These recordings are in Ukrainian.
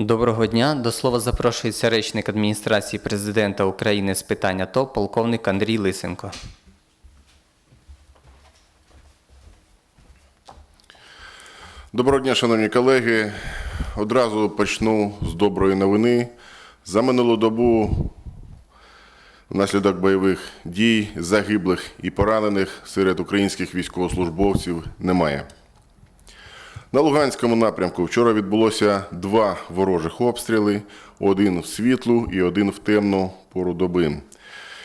Доброго дня. До слова запрошується речник адміністрації президента України з питань АТО, полковник Андрій Лисенко. Доброго дня, шановні колеги. Одразу почну з доброї новини. За минулу добу внаслідок бойових дій загиблих і поранених серед українських військовослужбовців немає. На Луганському напрямку вчора відбулося два ворожих обстріли: один в світлу і один в темну пору доби.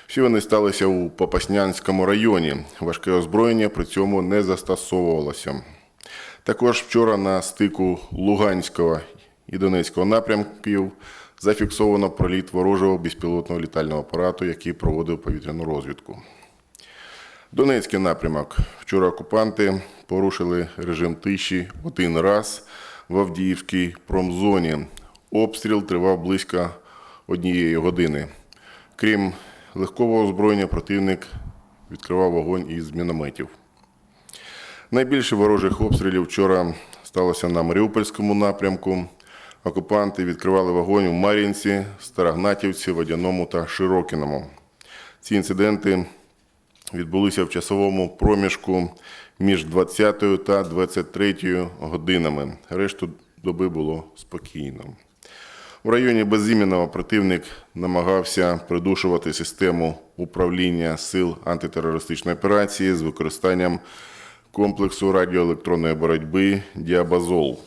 Всі вони сталися у Попаснянському районі. Важке озброєння при цьому не застосовувалося. Також вчора на стику Луганського і Донецького напрямків зафіксовано проліт ворожого безпілотного літального апарату, який проводив повітряну розвідку. Донецький напрямок. Вчора окупанти порушили режим тиші один раз в Авдіївській промзоні. Обстріл тривав близько однієї години. Крім легкого озброєння, противник відкривав вогонь із мінометів. Найбільше ворожих обстрілів вчора сталося на Маріупольському напрямку. Окупанти відкривали вогонь у Мар'їнці, Старогнатівці, Водяному та Широкіному. Ці інциденти відбулися в часовому проміжку між 20 та 23 годинами. Решту доби було спокійно. В районі Безім'яного противник намагався придушувати систему управління сил антитерористичної операції з використанням комплексу радіоелектронної боротьби Діабазол.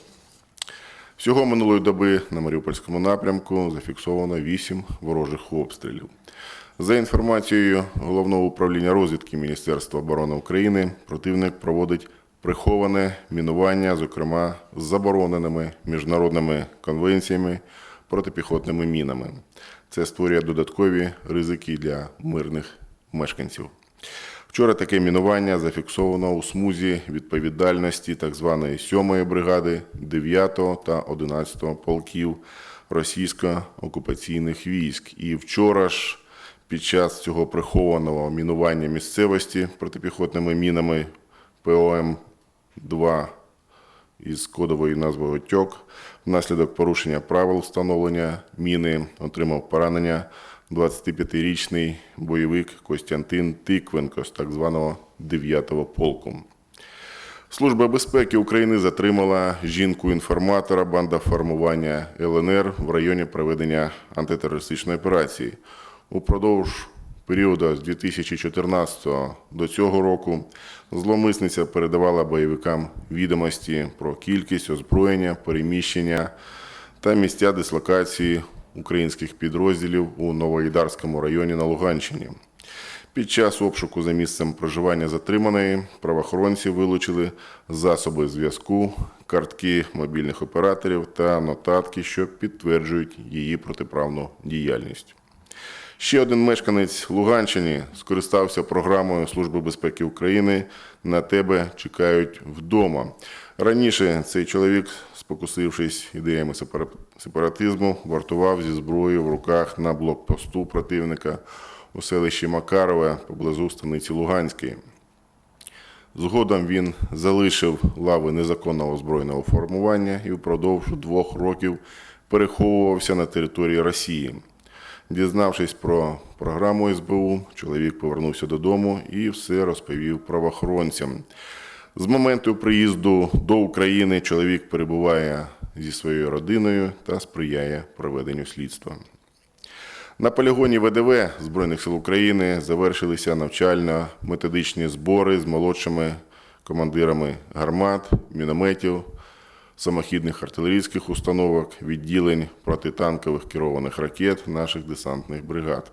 Всього минулої доби на Маріупольському напрямку зафіксовано 8 ворожих обстрілів. За інформацією Головного управління розвідки Міністерства оборони України, противник проводить приховане мінування, зокрема з забороненими міжнародними конвенціями протипіхотними мінами. Це створює додаткові ризики для мирних мешканців. Вчора таке мінування зафіксовано у смузі відповідальності так званої 7-ї бригади, 9-го та 11-го полків російсько-окупаційних військ. І вчора ж під час цього прихованого мінування місцевості протипіхотними мінами ПОМ-2 із кодовою назвою «Тьок» внаслідок порушення правил встановлення міни отримав поранення 25-річний бойовик Костянтин Тиквенко з так званого 9-го полку. Служба безпеки України затримала жінку-інформатора банда формування ЛНР в районі проведення антитерористичної операції. Упродовж періоду з 2014 до цього року зловмисниця передавала бойовикам відомості про кількість озброєння, переміщення та місця дислокації українських підрозділів у Новоїдарському районі на Луганщині. Під час обшуку за місцем проживання затриманої правоохоронці вилучили засоби зв'язку, картки мобільних операторів та нотатки, що підтверджують її протиправну діяльність. Ще один мешканець Луганщини скористався програмою Служби безпеки України на тебе чекають вдома. Раніше цей чоловік, спокусившись ідеями сепаратизму, вартував зі зброєю в руках на блокпосту противника у селищі Макарове поблизу станиці Луганської. Згодом він залишив лави незаконного збройного формування і впродовж двох років переховувався на території Росії. Дізнавшись про програму СБУ, чоловік повернувся додому і все розповів правоохоронцям. З моменту приїзду до України чоловік перебуває зі своєю родиною та сприяє проведенню слідства. На полігоні ВДВ Збройних сил України завершилися навчально-методичні збори з молодшими командирами гармат, мінометів, самохідних артилерійських установок, відділень протитанкових керованих ракет наших десантних бригад.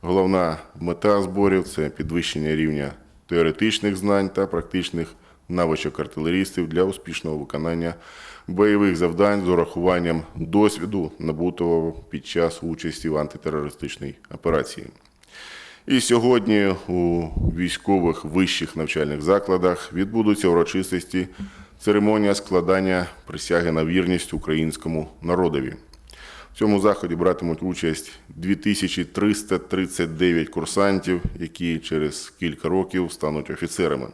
Головна мета зборів це підвищення рівня теоретичних знань та практичних навичок артилерістів для успішного виконання бойових завдань з урахуванням досвіду, набутого під час участі в антитерористичній операції. І сьогодні у військових вищих навчальних закладах відбудуться урочистості церемонія складання присяги на вірність українському народові. В цьому заході братимуть участь 2339 курсантів, які через кілька років стануть офіцерами.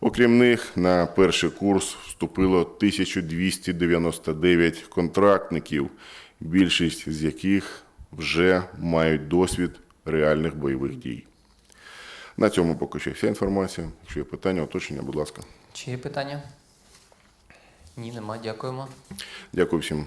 Окрім них, на перший курс вступило 1299 контрактників, більшість з яких вже мають досвід реальних бойових дій. На цьому поки що вся інформація. Якщо є питання, уточнення, будь ласка. Чи є питання? Ні, нема. Дякуємо. Дякую всім.